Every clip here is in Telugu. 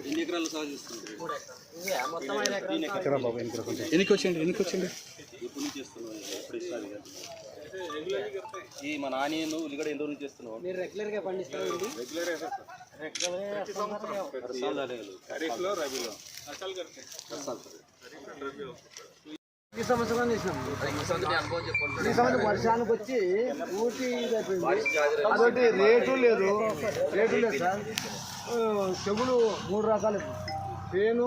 ఎన్ని ఎకరాలు సాగు కొంచెం ఎన్నికి వచ్చిండి ఎన్నికి ఇక? ఈ మన ఆనియన్ ఉల్లిగడ్డ ఎన్ని రోజులు చేస్తున్నావు మీరు రెగ్యులర్గా పండిస్తారు ఈ సంవత్సరం చేసినాం ఈ సంవత్సరం వర్షానికి వచ్చి ఊటి ఇదైపోయింది. అదొకటి రేటు లేదు. రేటు లేదు సార్. ఆ, తెగులు మూడు రకాలు. పేను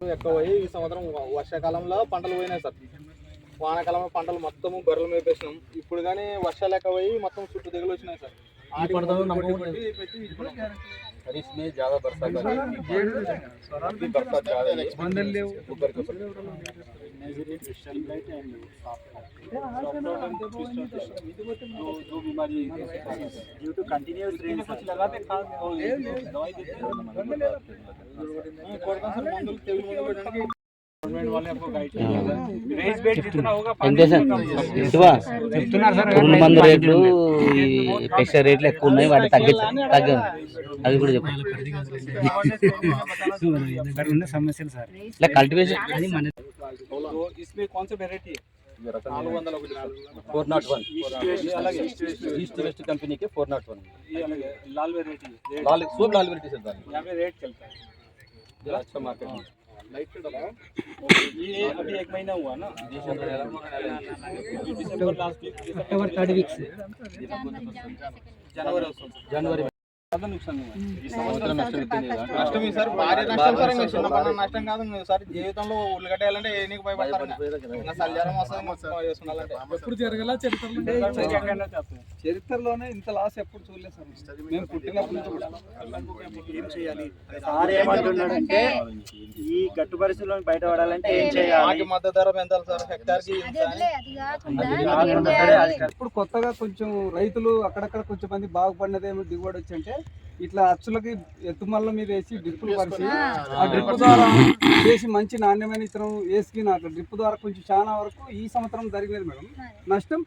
ఎక్కువ పోయి ఈ సంవత్సరం వర్షాకాలంలో పంటలు పోయినాయి సార్ వానాకాలంలో పంటలు మొత్తం గొర్రెలు మేపేసినాం ఇప్పుడు కానీ వర్షాలు ఎక్కువ పోయి మొత్తం చుట్టూ దిగులు వచ్చినాయి సార్ కొట్టి పెట్టి ఇప్పుడు और इसमें ज्यादा बरसात आ गई अभी बरसात ज्यादा है ऊपर के ऊपर जो जो बीमारी ड्यू टू कंटिन्यूअस रेन कुछ लगाते खाद और दवाई देते हैं కొడతాం సార్ మందులు తెగులు మందులు పెట్టడానికి గవర్నమెంట్ వాళ్ళే आपको गाइड किया रेस बेड जितना होगा పురుగు మందు రేట్లు ఈ పెస్ట రేట్లు ఎక్కువ ఉన్నాయి వాటి తగ్గించ తగ్గ అది కూడా చెప్పు సమస్యలు సార్ ఇట్లా కల్టివేషన్ तो इसमें कौन सा वेराइटी है నాలుగు వందల ఒకటి సార్ फोर नॉट वन అలాగే ईस्ट वेस्ट कंपनी के फोर नॉट वन ये अलग है लाल वेराइटी है लाल सब लाल वेराइटी से दाल यहाँ पे रेट चलता है ये अच्छा मार्केट है लाइट पे डाला ये अभी एक महीना हुआ ना दिसंबर last week October third weeks जनवरी వస్తుంది जनवरी నష్టం సార్ నష్టం నష్టం కాదు సార్ జీవితంలో చరిత్రలోనే ఇంత లాస్ ఎప్పుడు చూడలేదు సార్ ఏం చేయాలి? సార్ ఏమంటున్నాడంటే ఈ గట్టు పరిస్థితుల్లో బయటపడాలంటే ఏం చేయాలి? మద్దతు ధర పెంచాలి సార్? ఇప్పుడు కొత్తగా కొంచెం రైతులు అక్కడక్కడ కొంచెం మంది బాగుపడినదేమో దిగుబడి వచ్చి అంటే ఇట్లా అచ్చులకి ఎత్తుమల్ల మీద వేసి డ్రిప్పులు పరిచి ఆ డ్రిప్ ద్వారా చేసి మంచి నాణ్యమైన ఇతరం వేసుకుని అట్లా డ్రిప్ ద్వారా కొంచెం చాలా వరకు ఈ సంవత్సరం జరిగినది మేడం. నష్టం